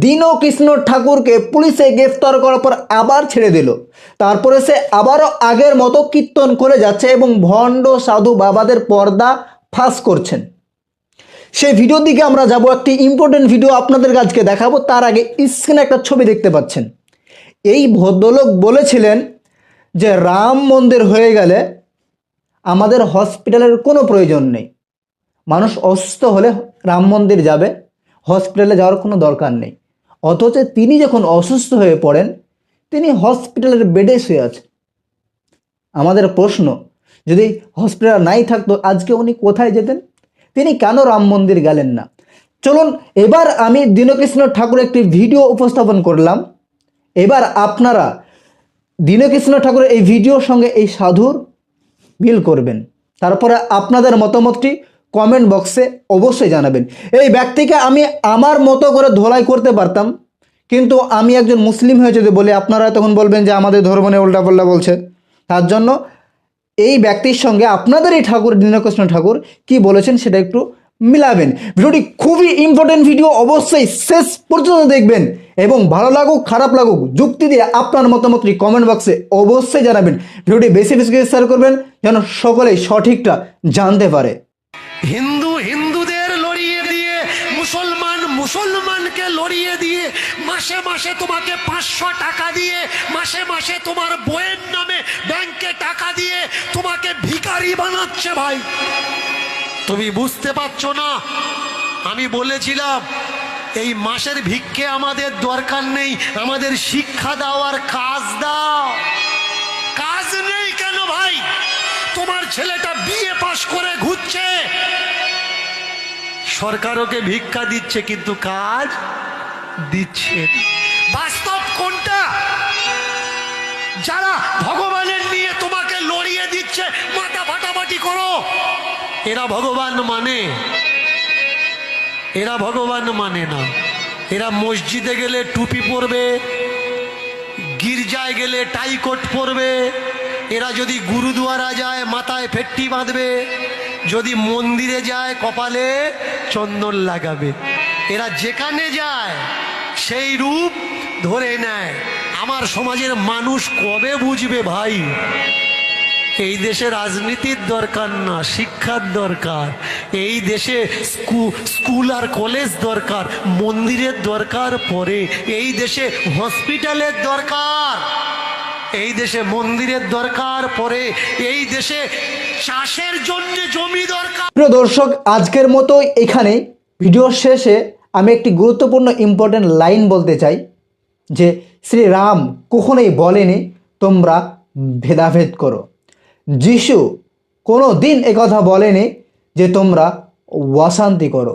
দীন কৃষ্ণ ঠাকুরকে পুলিশে গ্রেফতার করার পর আবার ছেড়ে দিল। তারপরে সে আবারও আগের মতো কীর্তন করে যাচ্ছে এবং ভণ্ড সাধু বাবাদের পর্দা ফাঁস করছেন। সেই ভিডিওর দিকে আমরা যাব একটি ইম্পর্টেন্ট ভিডিও আপনাদের আজকে দেখাবো। তার আগে স্ক্রিনে একটা ছবি দেখতে পাচ্ছেন। এই ভদ্রলোক বলেছিলেন যে, রাম মন্দির হয়ে গেলে আমাদের হসপিটালের কোনো প্রয়োজন নেই। মানুষ অসুস্থ হলে রাম মন্দির যাবে। হসপিটালে যাওয়ার কোনো দরকার নেই। অথচ তিনি যখন অসুস্থ হয়ে পড়েন, তিনি হসপিটালের বেডে শুয়ে আছেন। আমাদের প্রশ্ন, যদি হসপিটাল নাই থাকতো আজকে উনি কোথায় যেতেন? তিনি কেন রাম মন্দির গেলেন না? চলুন, এবার আমি দীনকৃষ্ণ ঠাকুর একটি ভিডিও উপস্থাপন করলাম। এবার আপনারা দীনকৃষ্ণ ঠাকুরের এই ভিডিওর সঙ্গে এই সাধুর মিল করবেন। তারপরে আপনাদের মতামতটি কমেন্ট বক্সে অবশ্যই জানাবেন। এই ব্যক্তিকে আমি আমার মতো করে ধোলাই করতে পারতাম, কিন্তু আমি একজন মুসলিম হয়ে যদি বলি আপনারা তখন বলবেন যে আমাদের ধর্ম নিয়ে উল্টাপাল্টা বলছে। তার জন্য এই ব্যক্তির সঙ্গে আপনাদের এই ঠাকুর, দীনকৃষ্ণ ঠাকুর কি বলেছেন সেটা একটু মিলাবেন। ভিডিওটি খুবই ইম্পর্টেন্ট ভিডিও অবশ্যই শেষ পর্যন্ত দেখবেন এবং ভালো লাগুক, খারাপ লাগুক, যুক্তি দিয়ে আপনার মতামতটি কমেন্ট বক্সে অবশ্যই জানাবেন। ভিডিওটি বেশি বেশি শেয়ার করবেন যেন সকলেই সঠিকটা জানতে পারে। হিন্দু হিন্দুদের লড়িয়ে দিয়ে, মুসলমান মুসলমানকে লড়িয়ে দিয়ে, মাসে মাসে তোমাকে পাঁচশো টাকা দিয়ে, মাসে মাসে তোমার বইয়ের নামে ব্যাংকে টাকা দিয়ে তোমাকে ভিখারি বানাচ্ছে ভাই। তুমি বুঝতে পারছ না? আমি বলেছিলাম, এই মাসের ভিক্ষে আমাদের দরকার নেই, আমাদের শিক্ষা দেওয়ার কাজ দাও। কাজ নেই কেন ভাই? তোমার ছেলেটা সরকার ওকে ভিক্ষা দিচ্ছে কিন্তু কাজ দিচ্ছে। বাস্তব কোনটা? যারা ভগবানের নিয়ে তোমাকে লড়িয়ে দিচ্ছে মাথা ফাটাফাটি করো। এরা ভগবান মানে এরা ভগবান মানে না। এরা মসজিদে গেলে টুপি পরবে গির্জায় গেলে টাইকোট পরবে এরা যদি গুরুদুয়ারা যায় মাথায় ফেট্টি বাঁধবে যদি মন্দিরে যায় কপালে চন্দন লাগাবে। এরা যেখানে যায়, সেই রূপ ধরে নেয়। আমার সমাজের মানুষ কবে বুঝবে ভাই? এই দেশে রাজনীতির দরকার না, শিক্ষার দরকার। এই দেশে স্কু- স্কুল আর কলেজ দরকার, মন্দিরের দরকার পরে এই দেশে হসপিটালের দরকার। এই দেশে মন্দিরের দরকার পরে এই দেশে চাষের জন্য জমি দরকার। প্রিয় দর্শক, আজকের মতো এখানে ভিডিও শেষে আমি একটি গুরুত্বপূর্ণ ইম্পর্টেন্ট লাইন বলতে চাই, যে শ্রী রাম কখনোই বলেনি, তোমরা ভেদাভেদ করো। যিশু কোনো দিন একথা বলেনি, যে তোমরা অশান্তি করো।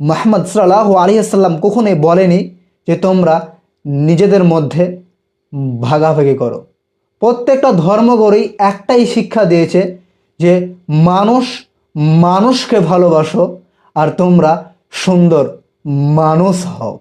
মোহাম্মদ সাল্লাহ আলিয়াল্লাম কখনোই বলেনি, যে তোমরা নিজেদের মধ্যে ভাগাভাগি করো। প্রত্যেকটা ধর্মগুরুই একটাই শিক্ষা দিয়েছে যে মানুষ মানুষকে ভালোবাসো আর তোমরা সুন্দর মানুষ হও।